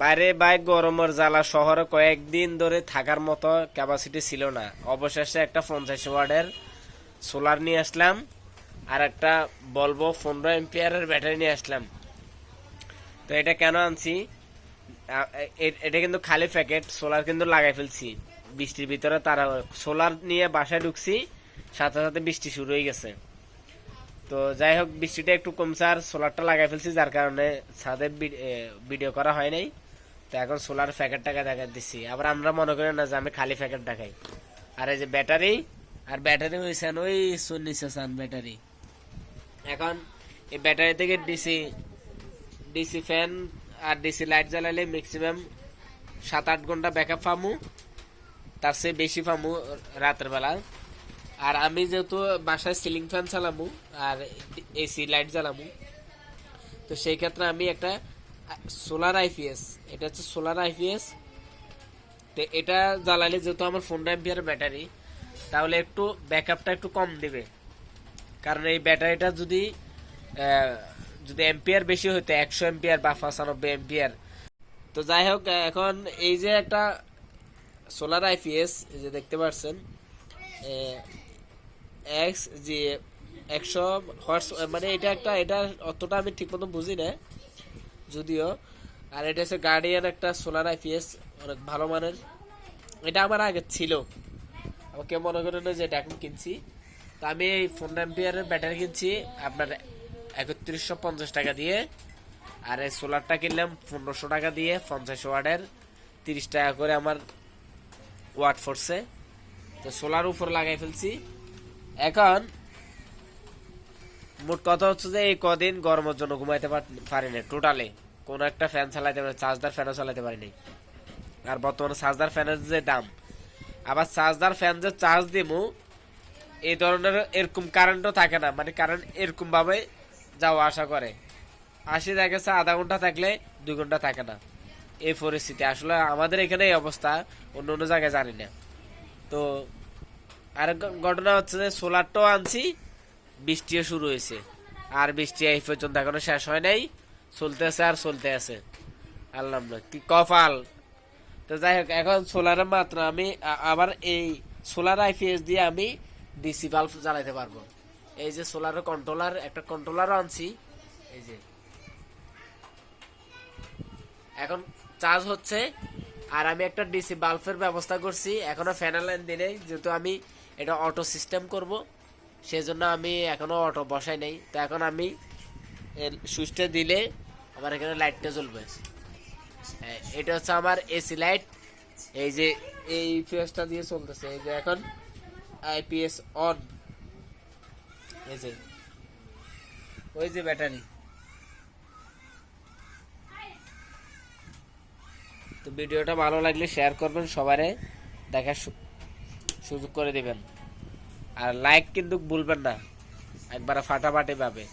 বাইরে বাইক গরমের জ্বালা শহরে কয়েকদিন ধরে থাকার মতো ক্যাপাসিটি ছিল না। অবশেষে একটা পঞ্চাশ ওয়ার্ডের সোলার নিয়ে আসলাম, আর একটা বলব পনেরো এম্পিয়ারের ব্যাটারি নিয়ে আসলাম। তো এটা কেন আনছি? এটা কিন্তু খালি প্যাকেট সোলার কিন্তু লাগাই ফেলছি। বৃষ্টির ভিতরে তারা সোলার নিয়ে বাসায় ঢুকছি, সাথে সাথে বৃষ্টি শুরু হয়ে গেছে। তো যাই হোক, বৃষ্টিটা একটু কমছে, আর সোলারটা লাগাই ফেলছি, যার কারণে ছাদে ভিডিও করা হয় নাই। তো এখন সোলার প্যাকেট টাকা দেখা দিচ্ছি আবার আমরা মনে করি না যে আমি খালি প্যাকেট দেখাই আর এই যে ব্যাটারি আর ব্যাটারি হয়েছে ওই চল্লিশ সান ব্যাটারি এখন এই ব্যাটারি থেকে ডিসি ডিসি ফ্যান আর ডিসি লাইট জ্বালালে ম্যাক্সিমাম সাত আট ঘণ্টা ব্যাকআপ পামু। তার চেয়ে বেশি পামু রাতের বেলা। আর আমি যেহেতু বাসায় সিলিং ফ্যান চালামু আর এসি লাইট জ্বালামু, তো সেই ক্ষেত্রে আমি একটা সোলার আইপিএস এটা হচ্ছে সোলার আইপিএস তো এটা জ্বালালে যেহেতু আমার ফোনটা এম্পিয়ার ব্যাটারি, তাহলে একটু ব্যাকআপটা একটু কম দেবে। কারণ এই ব্যাটারিটা যদি যদি এম্পিয়ার বেশি হতো একশো এম্পিয়ার বা পঁচানব্বই এম্পিয়ার। তো যাই হোক, এখন এই যে একটা সোলার আইপিএস যে দেখতে পাচ্ছেন এক্স যে একশো হর্স মানে এটা একটা, এটা অতটা আমি ঠিক মতো বুঝি না। যদিও। আর এটা হচ্ছে গার্ডিয়ান একটা সোলার আইপিএস অনেক ভালো মানের। এটা আমার আগে ছিল। আমাকে মনে করেন যে এটা এখন কিনছি। তো আমি এই ফোন অ্যাম্পিয়ারের ব্যাটারি কিনছি আপনার একত্রিশশো পঞ্চাশ টাকা দিয়ে। আর এই সোলারটা কিনলাম পনেরোশো টাকা দিয়ে, পঞ্চাশ ওয়ার্ডের তিরিশ টাকা করে আমার ওয়াট ফোর্সে তো সোলার উপর লাগাই ফেলছি। এখন মোট কথা হচ্ছে যে এই কদিন গরমের জন্য ঘুমাইতে পার- পারি না টোটালে কোনো একটা ফ্যান চালাইতে পারি চার্জদার ফ্যানও চালাতে পারি নাই আর বর্তমানে চার্জদার ফ্যানের যে দাম, আবার চার্জদার ফ্যান যে চার্জ দিমু, এই ধরনের এরকম কারেন্টও থাকে না মানে কারেন্ট এরকম ভাবে যাওয়া আসা করে। আসি দেখা গেছে, আধা ঘণ্টা থাকলে দুই ঘণ্টা থাকে না। এই পরিস্থিতি, আসলে আমাদের এখানে এই অবস্থা, অন্য অন্য জায়গায় জানি না। তো আর ঘটনা হচ্ছে যে সোলারটাও আনছি বৃষ্টিও শুরু হয়েছে। আর বৃষ্টি এই পর্যন্ত এখনও শেষ হয় নাই। চলতে আছে আর চলতে আছে। আল্লাহ কি কপাল। তো যাই হোক, এখন সোলারের মাত্র আমি আবার এই সোলার আইপিএস দিয়ে আমি ডিসি বাল্ব জ্বালাইতে পারব। এই যে সোলারের কন্ট্রোলার একটা কন্ট্রোলারও আনছি। এই যে। এখন চার্জ হচ্ছে, আর আমি একটা ডিসি বাল্বের ব্যবস্থা করছি। এখনও ফ্যানের লাইন দিই যেহেতু আমি এটা অটো সিস্টেম করব। সেজন্য আমি এখনও অটো বসাই নাই। তো এখন আমি সুইচটা দিলে আমার এখানে লাইটটা জ্বলবে। এটা হচ্ছে আমার এসি লাইট এই যে, এই ফিউজটা দিয়ে চলতেছে। এই যে এখন আইপিএস অন এই যে, ওই যে ব্যাটারি। তো ভিডিওটা ভালো লাগলে শেয়ার করবেন, সবারে দেখার সুযোগ করে দিবেন। আর লাইক কিন্তু ভুলবেন না। একবার ফাটাফাটি পাবে